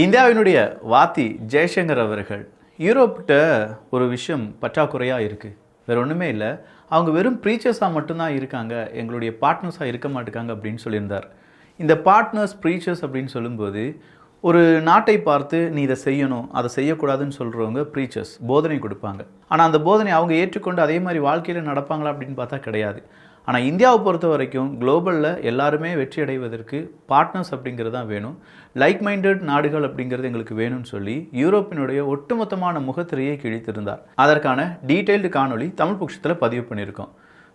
இந்தியாவினுடைய வாத்தி ஜெய்சங்கர் அவர்கள் யூரோப்பிட்ட ஒரு விஷயம் பற்றாக்குறையாக இருக்குது வேற ஒன்றுமே இல்லை. அவங்க வெறும் ப்ரீச்சர்ஸாக மட்டும்தான் இருக்காங்க. எங்களுடைய பார்ட்னர்ஸாக இருக்க மாட்டேங்காங்க அப்படின்னு சொல்லியிருந்தார். இந்த பார்ட்னர்ஸ் ப்ரீச்சர்ஸ் அப்படின்னு சொல்லும்போது ஒரு நாட்டை பார்த்து நீ இதை செய்யணும் அதை செய்யக்கூடாதுன்னு சொல்கிறவங்க ப்ரீச்சர்ஸ் போதனை கொடுப்பாங்க. ஆனால் அந்த போதனை அவங்க ஏற்றுக்கொண்டு அதே மாதிரி வாழ்க்கையில் நடப்பாங்களா அப்படின்னு பார்த்தா கிடையாது. ஆனால் இந்தியாவை பொறுத்த வரைக்கும் குளோபலில் எல்லாருமே வெற்றி அடைவதற்கு பார்ட்னர்ஸ் அப்படிங்கிறது தான் வேணும். லைக் மைண்டட் நாடுகள் அப்படிங்கிறது எங்களுக்கு வேணும்னு சொல்லி யூரோப்பினுடைய ஒட்டுமொத்தமான முகத்திரையை கிழித்திருந்தார். அதற்கான டீட்டெயில்டு காணொளி தமிழ் பட்சத்தில் பதிவு பண்ணியிருக்கோம்.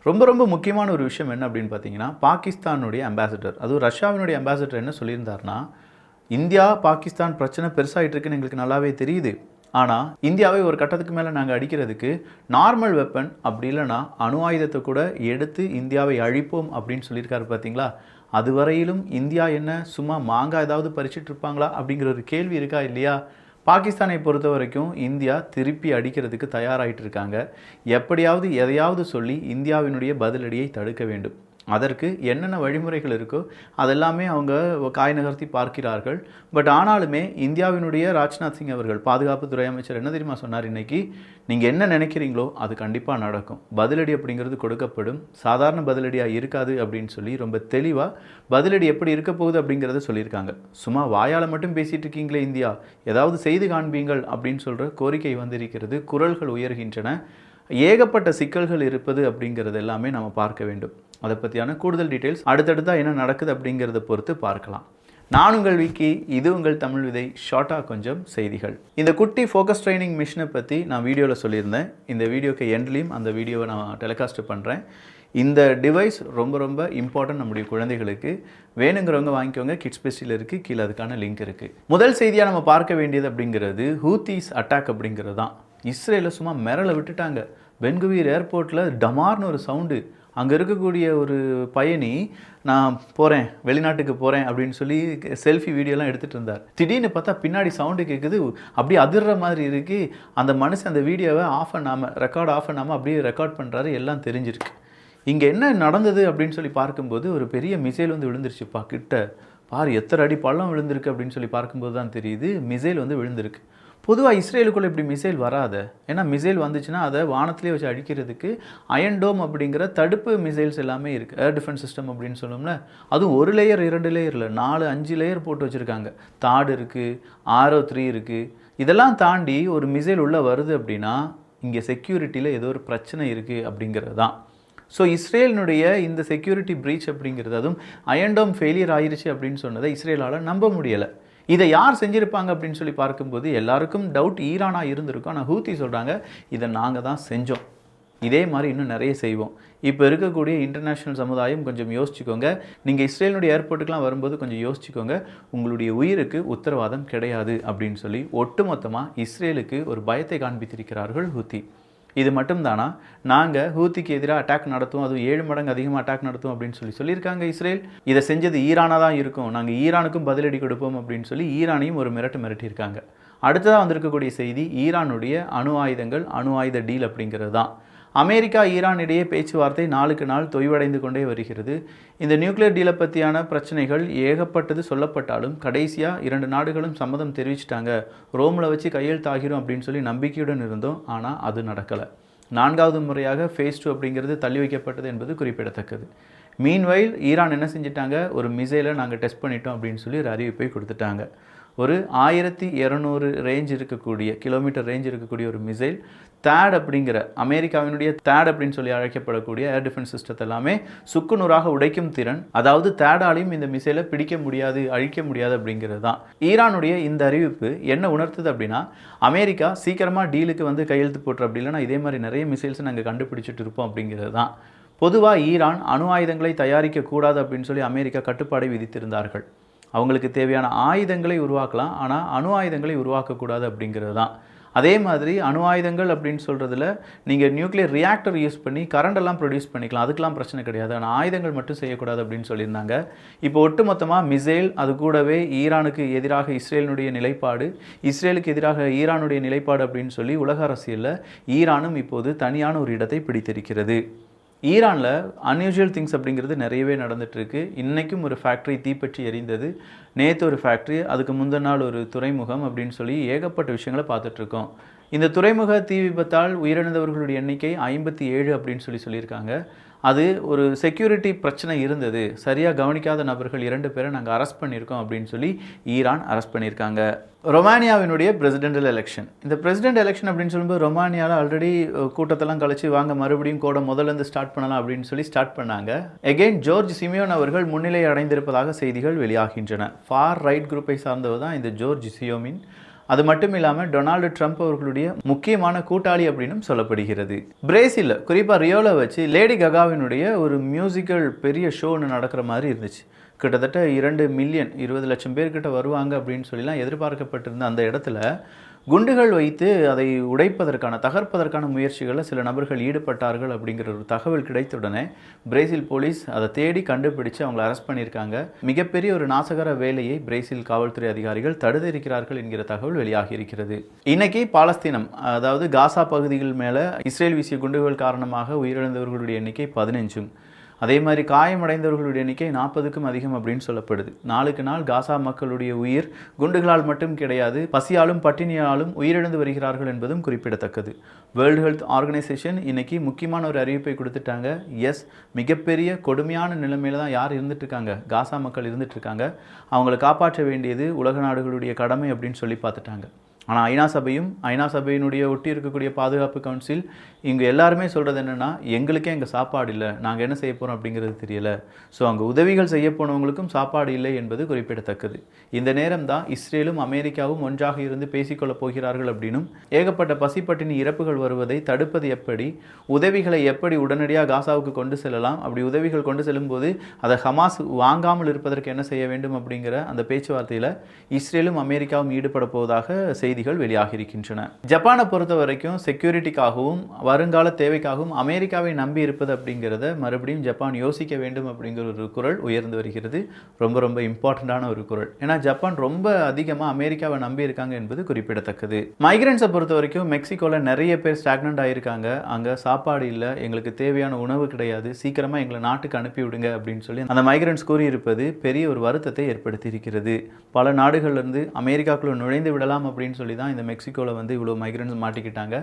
ரொம்ப ரொம்ப முக்கியமான ஒரு விஷயம் என்ன அப்படின்னு பார்த்தீங்கன்னா பாகிஸ்தானுடைய அம்பாசிடர் அதுவும் ரஷ்யாவினுடைய அம்பாசிடர் என்ன சொல்லியிருந்தார்னா இந்தியா பாகிஸ்தான் பிரச்சனை பெருசாகிட்டு இருக்குன்னு எங்களுக்கு நல்லாவே தெரியுது. ஆனால் இந்தியாவை ஒரு கட்டத்துக்கு மேலே நாங்கள் அடிக்கிறதுக்கு நார்மல் வெப்பன் அப்படி இல்லைன்னா அணு ஆயுதத்தை கூட எடுத்து இந்தியாவை அழிப்போம் அப்படின்னு சொல்லியிருக்காரு பார்த்தீங்களா அதுவரையிலும் இந்தியா என்ன சும்மா மாங்காய் ஏதாவது பறிச்சிட்டு இருப்பாங்களா அப்படிங்கிற ஒரு கேள்வி இருக்கா இல்லையா? பாகிஸ்தானை பொறுத்த வரைக்கும் இந்தியா திருப்பி அடிக்கிறதுக்கு தயாராகிட்டு இருக்காங்க. எப்படியாவது எதையாவது சொல்லி இந்தியாவினுடைய பதிலடியை தடுக்க வேண்டும். அதற்கு என்னென்ன வழிமுறைகள் இருக்கோ அதெல்லாமே அவங்க காய் நகர்த்தி பார்க்கிறார்கள். பட் ஆனாலுமே இந்தியாவினுடைய ராஜ்நாத் சிங் அவர்கள் பாதுகாப்புத்துறை அமைச்சர் என்ன தெரியுமா சொன்னார் இன்னைக்கு? நீங்கள் என்ன நினைக்கிறீங்களோ அது கண்டிப்பாக நடக்கும். பதிலடி அப்படிங்கிறது கொடுக்கப்படும். சாதாரண பதிலடியாக இருக்காது அப்படின்னு சொல்லி ரொம்ப தெளிவாக பதிலடி எப்படி இருக்க போகுது அப்படிங்கிறத சொல்லியிருக்காங்க. சும்மா வாயால் மட்டும் பேசிகிட்டு இருக்கீங்களே இந்தியா ஏதாவது செய்து காண்பீங்கள் அப்படின்னு சொல்கிற கோரிக்கை வந்திருக்கிறது. குரல்கள் உயர்கின்றன. ஏகப்பட்ட சிக்கல்கள் இருப்பது அப்படிங்கிறது எல்லாமே நம்ம பார்க்க வேண்டும். அதை பற்றியான கூடுதல் டீட்டெயில்ஸ் அடுத்தடுத்தா என்ன நடக்குது அப்படிங்கிறத பொறுத்து பார்க்கலாம். நான் உங்கள் விக்கி இது உங்கள் தமிழ் விதை ஷார்ட்டாக கொஞ்சம் செய்திகள். இந்த குட்டி ஃபோக்கஸ் ட்ரைனிங் மிஷினை பற்றி நான் வீடியோவில் சொல்லியிருந்தேன். இந்த வீடியோக்கு எண்ட்லேயும் அந்த வீடியோவை நான் டெலிகாஸ்ட் பண்ணுறேன் இந்த டிவைஸ் ரொம்ப ரொம்ப இம்பார்ட்டன்ட் நம்முடைய குழந்தைகளுக்கு. வேணுங்கிறவங்க வாங்கிக்கோங்க. கிட்ஸ் பெஸ்டியில் இருக்குது கீழே அதுக்கான லிங்க் இருக்குது முதல் செய்தியாக நம்ம பார்க்க வேண்டியது அப்படிங்கிறது ஹூத்திஸ் அட்டாக் அப்படிங்கிறது தான். இஸ்ரேலில் சும்மா மிரளை விட்டுட்டாங்க. பென்குவீர் ஏர்போர்ட்டில் டமார்னு ஒரு சவுண்டு அங்கே இருக்கக்கூடிய ஒரு பயணி நான் போகிறேன் வெளிநாட்டுக்கு போகிறேன் அப்படின்னு சொல்லி செல்ஃபி வீடியோலாம் எடுத்துகிட்டு இருந்தார். திடீர்னு பார்த்தா பின்னாடி சவுண்டு கேட்குது அப்படியே அதிர்ற மாதிரி இருக்குது அந்த மனுஷன் அந்த வீடியோவை ஆஃப் பண்ணாமல் ரெக்கார்ட் ஆஃப் பண்ணாமல் அப்படியே ரெக்கார்ட் பண்ணுறாரு எல்லாம் தெரிஞ்சிருக்கு. இங்கே என்ன நடந்தது அப்படின்னு சொல்லி பார்க்கும்போது ஒரு பெரிய மிசைல் வந்து விழுந்துருச்சுப்பா கிட்ட பாரு எத்தனை அடி பள்ளம் விழுந்திருக்கு அப்படின்னு சொல்லி பார்க்கும்போது தான் தெரியுது மிசைல் வந்து விழுந்திருக்கு. பொதுவாக இஸ்ரேலுக்குள்ளே இப்படி மிசைல் வராது. ஏன்னா மிசைல் வந்துச்சுன்னா அதை வானத்திலே வச்சு அழிக்கிறதுக்கு அயன்டோம் அப்படிங்கிற தடுப்பு மிசைல்ஸ் எல்லாமே இருக்குது ஏர் டிஃபென்ஸ் சிஸ்டம் அப்படின்னு சொன்னோம்ல அதுவும் ஒரு லேயர் இரண்டு லேயர் இல்லை நாலு அஞ்சு லேயர் போட்டு வச்சுருக்காங்க. தாடு இருக்குது ஆரோ த்ரீ இருக்குது இதெல்லாம் தாண்டி ஒரு மிசைல் உள்ளே வருது அப்படின்னா இங்கே செக்யூரிட்டியில் ஏதோ ஒரு பிரச்சனை இருக்குது அப்படிங்கிறது தான். ஸோ இஸ்ரேலினுடைய இந்த செக்யூரிட்டி ப்ரீச் அப்படிங்கிறது அதுவும் அயன்டோம் ஃபெயிலியர் ஆயிடுச்சு அப்படின்னு சொன்னதை இஸ்ரேலால் நம்ப முடியலை. இதை யார் செஞ்சுருப்பாங்க அப்படின்னு சொல்லி பார்க்கும்போது எல்லாருக்கும் டவுட் ஈரானாக இருந்திருக்கும். ஆனால் ஹூத்தி சொல்கிறாங்க இதை நாங்கள் தான் செஞ்சோம். இதே மாதிரி இன்னும் நிறைய செய்வோம். இப்போ இருக்கக்கூடிய இன்டர்நேஷ்னல் சமுதாயம் கொஞ்சம் யோசிச்சுக்கோங்க. நீங்கள் இஸ்ரேலினுடைய ஏர்போர்ட்டுக்கெலாம் வரும்போது கொஞ்சம் யோசிச்சுக்கோங்க. உங்களுடைய உயிருக்கு உத்தரவாதம் கிடையாது. அப்படின்னு சொல்லி ஒட்டுமொத்தமாக இஸ்ரேலுக்கு ஒரு பயத்தை காண்பித்திருக்கிறார்கள் ஹூத்தி. இது மட்டும்தானா? நாங்கள் ஹூத்திக்கு எதிராக அட்டாக் நடத்துவோம். அதுவும் ஏழு மடங்கு அதிகமாக அட்டாக் நடத்துவோம் அப்படின்னு சொல்லி சொல்லியிருக்காங்க இஸ்ரேல். இதை செஞ்சது ஈரானாக தான் இருக்கும். நாங்கள் ஈரானுக்கும் பதிலடி கொடுப்போம் அப்படின்னு சொல்லி ஈரானையும் ஒரு மிரட்டு மிரட்டியிருக்காங்க. அடுத்ததாக வந்திருக்கக்கூடிய செய்தி ஈரானுடைய அணு ஆயுதங்கள் அணு ஆயுத டீல் அப்படிங்கிறது தான். அமெரிக்கா ஈரான் இடையே பேச்சுவார்த்தை நாளுக்கு நாள் தொய்வடைந்து கொண்டே வருகிறது. இந்த நியூக்ளியர் டீலை பற்றியான பிரச்சனைகள் ஏகப்பட்டது சொல்லப்பட்டாலும் கடைசியாக இரண்டு நாடுகளும் சம்மதம் தெரிவிச்சிட்டாங்க. ரோமில் வச்சு கையெழுத்தாகிரும் அப்படின்னு சொல்லி நம்பிக்கையுடன் இருந்தோம். ஆனால் அது நடக்கலை. நான்காவது முறையாக ஃபேஸ் டூ அப்படிங்கிறது தள்ளி வைக்கப்பட்டது என்பது குறிப்பிடத்தக்கது. மீன்வைல் ஈரான் என்ன செஞ்சிட்டாங்க? ஒரு மிசைலை நாங்கள் டெஸ்ட் பண்ணிட்டோம் அப்படின்னு சொல்லி ஒரு அறிவிப்பை கொடுத்துட்டாங்க. ஒரு ஆயிரத்தி இரநூறு ரேஞ்ச் இருக்கக்கூடிய கிலோமீட்டர் ரேஞ்ச் இருக்கக்கூடிய ஒரு மிசைல் தேட் அப்படிங்கிற அமெரிக்காவினுடைய தேட் அப்படின்னு சொல்லி அழைக்கப்படக்கூடிய ஏர் டிஃபென்ஸ் சிஸ்டத்தை எல்லாமே சுக்குநூறாக உடைக்கும் திறன். அதாவது தேடாலையும் இந்த மிசைலை பிடிக்க முடியாது அழிக்க முடியாது அப்படிங்கிறது தான். ஈரானுடைய இந்த அறிவிப்பு என்ன உணர்த்துது அப்படின்னா அமெரிக்கா சீக்கிரமாக டீலுக்கு வந்து கையெழுத்து போட்டுரு அப்படி இல்லைன்னா இதே மாதிரி நிறைய மிசைல்ஸ் நாங்கள் கண்டுபிடிச்சிட்டு இருப்போம் அப்படிங்கிறது தான். பொதுவாக ஈரான் அணு ஆயுதங்களை தயாரிக்கக்கூடாது அப்படின்னு சொல்லி அமெரிக்கா கட்டுப்பாடை விதித்திருந்தார்கள். அவங்களுக்கு தேவையான ஆயுதங்களை உருவாக்கலாம் ஆனால் அணு ஆயுதங்களை உருவாக்கக்கூடாது அப்படிங்கிறது தான். அதே மாதிரி அணு ஆயுதங்கள் அப்படின்னு சொல்கிறதுல நீங்கள் நியூக்ளியர் ரியாக்டர் யூஸ் பண்ணி கரண்டெல்லாம் ப்ரொடியூஸ் பண்ணிக்கலாம். அதுக்கெலாம் பிரச்சனை கிடையாது. ஆனால் ஆயுதங்கள் மட்டும் செய்யக்கூடாது அப்படின்னு சொல்லியிருந்தாங்க. இப்போ ஒட்டுமொத்தமாக மிசைல் அது கூடவே ஈரானுக்கு எதிராக இஸ்ரேலினுடைய நிலைப்பாடு இஸ்ரேலுக்கு எதிராக ஈரானுடைய நிலைப்பாடு அப்படின்னு சொல்லி உலக அரசியலில் ஈரானும் இப்போது தனியான ஒரு இடத்தை பிடித்திருக்கிறது. ஈரானில் அன்யூஷுவல் திங்ஸ் அப்படிங்கிறது நிறையவே நடந்துகிட்ருக்கு இன்றைக்கும் ஒரு ஃபேக்ட்ரி தீப்பற்றி எரிந்தது. நேற்று ஒரு ஃபேக்ட்ரி அதுக்கு முந்தின நாள் ஒரு துறைமுகம் அப்படின்னு சொல்லி ஏகப்பட்ட விஷயங்களை பார்த்துட்ருக்கோம் இந்த துறைமுக தீ விபத்தால் உயிரிழந்தவர்களுடைய எண்ணிக்கை ஐம்பத்தி ஏழு அப்படின்னு சொல்லி சொல்லியிருக்காங்க. அது ஒரு செக்யூரிட்டி பிரச்சனை இருந்தது. சரியாக கவனிக்காத நபர்கள் இரண்டு பேரை நாங்கள் அரெஸ்ட் பண்ணியிருக்கோம் அப்படின்னு சொல்லி ஈரான் அரெஸ்ட் பண்ணியிருக்காங்க. ரொமானியாவினுடைய பிரசிடென்டல் எலெக்ஷன் இந்த பிரசிடென்ட் எலெக்ஷன் அப்படின்னு சொல்லும்போது ரொமானியாவில் ஆல்ரெடி கூட்டத்தெல்லாம் கழிச்சு வாங்க மறுபடியும் கூட முதல்ல இருந்து ஸ்டார்ட் பண்ணலாம் அப்படின்னு சொல்லி ஸ்டார்ட் பண்ணாங்க. எகெயின் ஜோர்ஜ் சிமியோன் அவர்கள் முன்னிலை அடைந்திருப்பதாக செய்திகள் வெளியாகின்றன. ஃபார் ரைட் குரூப்பை சார்ந்தவர் தான் இந்த ஜோர்ஜ் சியோமின். அது மட்டும் இல்லாமல் டொனால்டு ட்ரம்ப் அவர்களுடைய முக்கியமான கூட்டாளி அப்படின்னும் சொல்லப்படுகிறது. பிரேசிலில் குறிப்பாக ரியோவில் வச்சு லேடி ககாவினுடைய ஒரு மியூசிக்கல் பெரிய ஷோ ஒன்று நடக்கிற மாதிரி இருந்துச்சு. கிட்டத்தட்ட இரண்டு மில்லியன் இருபது லட்சம் பேர்கிட்ட வருவாங்க அப்படின்னு சொல்லிலாம் எதிர்பார்க்கப்பட்டிருந்த அந்த இடத்துல குண்டுகள் வைத்து அதை உடைப்பதற்கான தகர்ப்பதற்கான முயற்சிகளில் சில நபர்கள் ஈடுபட்டார்கள் அப்படிங்கிற ஒரு தகவல் கிடைத்த உடனே பிரேசில் போலீஸ் அதை தேடி கண்டுபிடிச்சு அவங்களை அரெஸ்ட் பண்ணியிருக்காங்க. மிகப்பெரிய ஒரு நாசகர வேலையை பிரேசில் காவல்துறை அதிகாரிகள் தடுத்திருக்கிறார்கள் என்கிற தகவல் வெளியாகி இருக்கிறது இன்னைக்கு பாலஸ்தீனம் அதாவது காசா பகுதிகள் மேலே இஸ்ரேல் வீசிய குண்டுகள் காரணமாக உயிரிழந்தவர்களுடைய எண்ணிக்கை பதினஞ்சும். அதே மாதிரி காயமடைந்தவர்களுடைய எண்ணிக்கை நாற்பதுக்கும் அதிகம் அப்படின்னு சொல்லப்படுது. நாளுக்கு நாள் காசா மக்களுடைய உயிர் குண்டுகளால் மட்டும் கிடையாது பசியாலும் பட்டினியாலும் உயிரிழந்து வருகிறார்கள் என்பதும் குறிப்பிடத்தக்கது. வேர்ல்டு ஹெல்த் ஆர்கனைசேஷன் இன்னைக்கு முக்கியமான ஒரு அறிவிப்பை கொடுத்துட்டாங்க. எஸ் மிகப்பெரிய கொடுமையான நிலைமையில தான் யார் இருந்துட்டுருக்காங்க? காசா மக்கள் இருந்துட்டுருக்காங்க. அவங்களை காப்பாற்ற வேண்டியது உலக நாடுகளுடைய கடமை அப்படின்னு சொல்லி பார்த்துட்டாங்க. ஆனால் ஐநா சபையும் ஐநா சபையினுடைய ஒட்டி இருக்கக்கூடிய பாதுகாப்பு கவுன்சில் இங்கே எல்லாருமே சொல்கிறது என்னென்னா எங்களுக்கே அங்கே சாப்பாடு இல்லை. நாங்கள் என்ன செய்ய போகிறோம் அப்படிங்கிறது தெரியலை. ஸோ அங்கே உதவிகள் செய்ய போனவங்களுக்கும் சாப்பாடு இல்லை என்பது குறிப்பிடத்தக்கது. இந்த நேரம் தான் இஸ்ரேலும் அமெரிக்காவும் ஒன்றாக இருந்து பேசிக்கொள்ளப் போகிறார்கள் அப்படின்னும் ஏகப்பட்ட பசிப்பட்டினி இறப்புகள் வருவதை தடுப்பது எப்படி உதவிகளை எப்படி உடனடியாக காசாவுக்கு கொண்டு செல்லலாம் அப்படி உதவிகள் கொண்டு செல்லும்போது அதை ஹமாஸ் வாங்காமல் இருப்பதற்கு என்ன செய்ய வேண்டும் அப்படிங்கிற அந்த பேச்சுவார்த்தையில் இஸ்ரேலும் அமெரிக்காவும் ஈடுபட போவதாக செய்திகள் வெளியாகி இருக்கின்றன ஜப்பானை பொறுத்த வரைக்கும் செக்யூரிட்டிக்காகவும் வருங்கால தேவைக்காகவும் அமெரிக்காவை நம்பி இருப்பது அப்படிங்கிறத மறுபடியும் ஜப்பான் யோசிக்க வேண்டும் அப்படிங்கிற ஒரு குரல் உயர்ந்து வருகிறது. ரொம்ப ரொம்ப இம்பார்ட்டண்ட்டான ஒரு குரல். ஏன்னா ஜப்பான் ரொம்ப அதிகமாக அமெரிக்காவை நம்பி இருக்காங்க என்பது குறிப்பிடத்தக்கது. மைக்ரன்ஸை பொறுத்த வரைக்கும் மெக்சிகோவில் நிறைய பேர் ஸ்டாக்னண்ட் ஆகியிருக்காங்க அங்கே சாப்பாடு இல்லை எங்களுக்கு தேவையான உணவு கிடையாது. சீக்கிரமாக எங்களை நாட்டுக்கு அனுப்பி விடுங்க அப்படின்னு சொல்லி அந்த மைக்ரன்ஸ் கூறியிருப்பது பெரிய ஒரு வருத்தத்தை ஏற்படுத்தி இருக்கிறது பல நாடுகள்லேருந்து அமெரிக்காக்குள்ள நுழைந்து விடலாம் அப்படின்னு சொல்லி சொல்லி தான் இந்த மெக்சிகோவில் வந்து இவ்வளோ மைக்ரன்ஸ் மாட்டிக்கிட்டாங்க.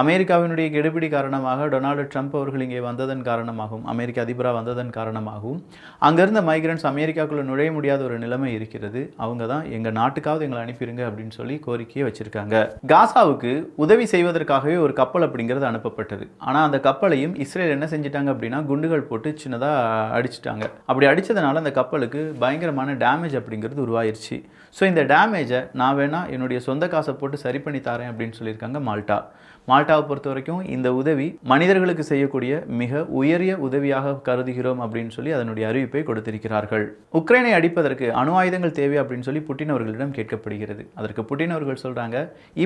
அமெரிக்காவினுடைய கெடுபிடி காரணமாக டொனால்டு ட்ரம்ப் அவர்கள் இங்கே வந்ததன் காரணமாகவும் அமெரிக்க அதிபராக வந்ததன் காரணமாகவும் அங்கேருந்த மைக்ரன்ஸ் அமெரிக்காக்குள்ளே நுழைய முடியாத ஒரு நிலைமை இருக்கிறது. அவங்க தான் எங்கள் நாட்டுக்காவது எங்களை அனுப்பிடுங்க அப்படின்னு சொல்லி கோரிக்கையை வச்சுருக்காங்க. காசாவுக்கு உதவி செய்வதற்காகவே ஒரு கப்பல் அப்படிங்கிறது அனுப்பப்பட்டது. ஆனால் அந்த கப்பலையும் இஸ்ரேல் என்ன செஞ்சிட்டாங்க அப்படின்னா குண்டுகள் போட்டு சின்னதாக அடிச்சிட்டாங்க. அப்படி அடித்ததுனால அந்த கப்பலுக்கு பயங்கரமான டேமேஜ் அப்படிங்கிறது உருவாயிருச்சு. ஸோ இந்த டேமேஜை நான் வேணால் என்னுடைய சொந்த காசு போட்டு சரி பண்ணி தரேன் அப்படின்னு சொல்லியிருக்காங்க மால்டா. மால்டாவை பொறுத்த வரைக்கும் இந்த உதவி மனிதர்களுக்கு செய்யக்கூடிய மிக உயரிய உதவியாக கருதுகிறோம் அப்படின்னு சொல்லி அதனுடைய அறிவிப்பை கொடுத்திருக்கிறார்கள். உக்ரைனை அடிப்பதற்கு அணு ஆயுதங்கள் தேவை அப்படின்னு சொல்லி புட்டின் அவர்களிடம் கேட்கப்படுகிறது. அதற்கு புட்டின் அவர்கள் சொல்கிறாங்க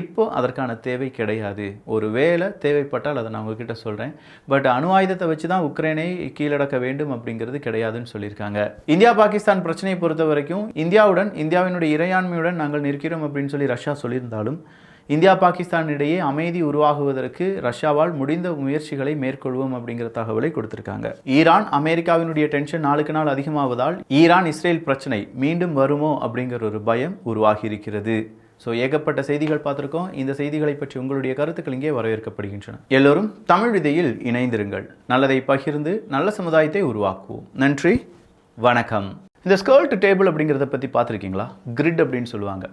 இப்போ அதற்கான தேவை கிடையாது. ஒரு வேலை தேவைப்பட்டால் அதை நான் உங்ககிட்ட சொல்கிறேன் பட் அணு ஆயுதத்தை வச்சு தான் உக்ரைனை கீழடக்க வேண்டும் அப்படிங்கிறது கிடையாதுன்னு சொல்லியிருக்காங்க. இந்தியா பாகிஸ்தான் பிரச்சனையை பொறுத்த வரைக்கும் இந்தியாவுடன் இந்தியாவினுடைய இறையாண்மையுடன் நாங்கள் நிற்கிறோம் அப்படின்னு சொல்லி ரஷ்யா சொல்லியிருந்தாலும் இந்தியா பாகிஸ்தான் இடையே அமைதி உருவாகுவதற்கு ரஷ்யாவால் முடிந்த முயற்சிகளை மேற்கொள்வோம் அப்படிங்கிற தகவலை கொடுத்திருக்காங்க. ஈரான் அமெரிக்காவினுடைய டென்ஷன் நாளுக்கு நாள் அதிகமாவதால் ஈரான் இஸ்ரேல் பிரச்சனை மீண்டும் வருமோ அப்படிங்கிற ஒரு பயம் உருவாகி இருக்கிறது ஸோ ஏகப்பட்ட செய்திகள் பார்த்துருக்கோம். இந்த செய்திகளை பற்றி உங்களுடைய கருத்துக்கள் இங்கே வரவேற்கப்படுகின்றன. எல்லோரும் தமிழ் விதையில் இணைந்திருங்கள். நல்லதை பகிர்ந்து நல்ல சமுதாயத்தை உருவாக்குவோம். நன்றி வணக்கம். இந்த ஸ்கர்ட் டேபிள் அப்படிங்கிறத பற்றி பார்த்துருக்கீங்களா? கிரிட் அப்படின்னு சொல்லுவாங்க.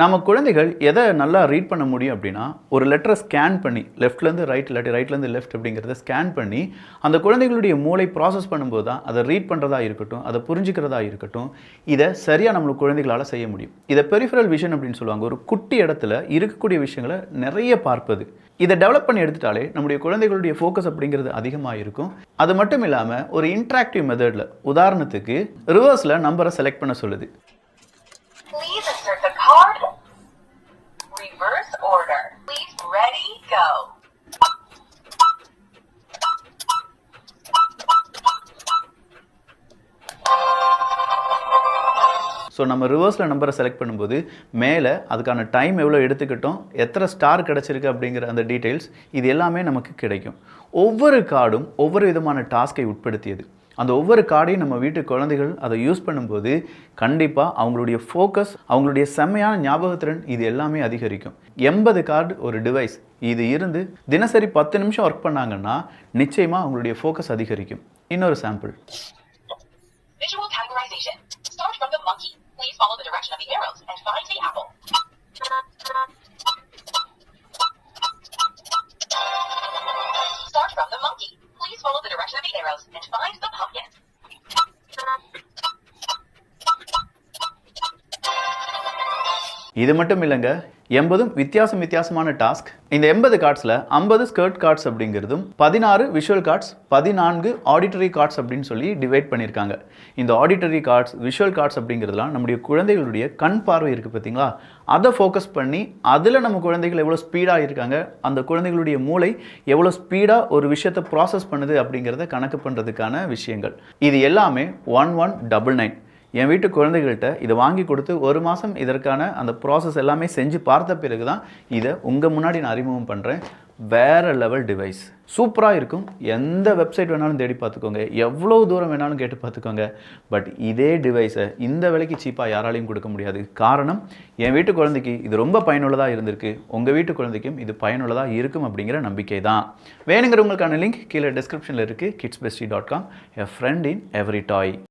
நம்ம குழந்தைகள் எதை நல்லா ரீட் பண்ண முடியும் அப்படின்னா ஒரு லெட்டரை ஸ்கேன் பண்ணி லெஃப்ட்லேருந்து ரைட் இல்லாட்டி ரைட்லேருந்து லெஃப்ட் அப்படிங்கிறத ஸ்கேன் பண்ணி அந்த குழந்தைகளுடைய மூளை ப்ராசஸ் பண்ணும்போது தான் அதை ரீட் பண்ணுறதா இருக்கட்டும் அதை புரிஞ்சுக்கிறதா இருக்கட்டும் இதை சரியாக நம்மளுக்கு குழந்தைகளால் செய்ய முடியும். இதை பெரிஃபரல் விஷன் அப்படின்னு சொல்லுவாங்க. ஒரு குட்டி இடத்துல இருக்கக்கூடிய விஷயங்களை நிறைய பார்ப்பது. இதை டெவலப் பண்ணி எடுத்துட்டாலே நம்முடைய குழந்தைகளுடைய ஃபோக்கஸ் அப்படிங்கிறது அதிகமாக இருக்கும். அது மட்டும் இல்லாமல் ஒரு இன்ட்ராக்டிவ் மெத்தடில் உதாரணத்துக்கு ரிவர்ஸில் நம்பரை செலக்ட் பண்ண சொல்லுது. ஸோ நம்ம ரிவர்ஸில் நம்பரை செலக்ட் பண்ணும்போது மேலே அதுக்கான டைம் எவ்வளோ எடுத்துக்கிட்டோம் எத்தனை ஸ்டார் கிடச்சிருக்கு அப்படிங்கிற அந்த டீட்டெயில்ஸ் இது எல்லாமே நமக்கு கிடைக்கும். ஒவ்வொரு கார்டும் ஒவ்வொரு விதமான டாஸ்கை உட்படுத்தியது. அந்த ஒவ்வொரு கார்டையும் நம்ம வீட்டு குழந்தைகள் அதை யூஸ் பண்ணும்போது கண்டிப்பாக அவங்களுடைய ஃபோக்கஸ் அவங்களுடைய செம்மையான ஞாபகத்திறன் இது எல்லாமே அதிகரிக்கும். எண்பது கார்டு ஒரு டிவைஸ் இது இருந்து தினசரி பத்து நிமிஷம் ஒர்க் பண்ணாங்கன்னா நிச்சயமாக அவங்களுடைய ஃபோக்கஸ் அதிகரிக்கும். இன்னொரு sample Please follow the direction of the arrows and find the apple. இது மட்டும் இல்லைங்க எண்பதும் வித்தியாசம் வித்தியாசமான டாஸ்க். இந்த எண்பது கார்ட்ஸில் ஐம்பது ஸ்கர்ட் கார்ட்ஸ் அப்படிங்கிறதும் பதினாறு விஷுவல் கார்ட்ஸ் பதினான்கு ஆடிட்டரி கார்ட்ஸ் அப்படின்னு சொல்லி டிவைட் பண்ணியிருக்காங்க. இந்த ஆடிட்டரி கார்ட்ஸ் விஷுவல் கார்ட்ஸ் அப்படிங்கிறதுலாம் நம்முடைய குழந்தைகளுடைய கண் பார்வை இருக்குது பார்த்தீங்களா? அதை ஃபோக்கஸ் பண்ணி அதில் நம்ம குழந்தைகள் எவ்வளோ ஸ்பீடாக இருக்காங்க அந்த குழந்தைகளுடைய மூளை எவ்வளோ ஸ்பீடாக ஒரு விஷயத்தை ப்ராசஸ் பண்ணுது அப்படிங்கிறத கணக்கு பண்ணுறதுக்கான விஷயங்கள். இது எல்லாமே ஒன் ஒன் டபுள் நைன் என் வீட்டு குழந்தைகள்கிட்ட இதை வாங்கி கொடுத்து ஒரு மாதம் இதற்கான அந்த ப்ராசஸ் எல்லாமே செஞ்சு பார்த்த பிறகு தான் இதை உங்கள் முன்னாடி நான் அறிமுகம் பண்ணுறேன் வேற லெவல் டிவைஸ் சூப்பராக இருக்கும். எந்த வெப்சைட் வேணாலும் தேடி பார்த்துக்கோங்க. எவ்வளோ தூரம் வேணாலும் கேட்டு பார்த்துக்கோங்க. பட் இதே டிவைஸை இந்த விலைக்கு சீப்பாக யாராலையும் கொடுக்க முடியாது. காரணம் என் வீட்டு குழந்தைக்கு இது ரொம்ப பயனுள்ளதாக இருந்திருக்கு. உங்கள் வீட்டு குழந்தைக்கும் இது பயனுள்ளதாக இருக்கும் அப்படிங்கிற நம்பிக்கை தான். வேணுங்கிறவங்களுக்கான லிங்க் கீழே டிஸ்கிரிப்ஷனில் இருக்குது kids bestie dot com a friend in every toy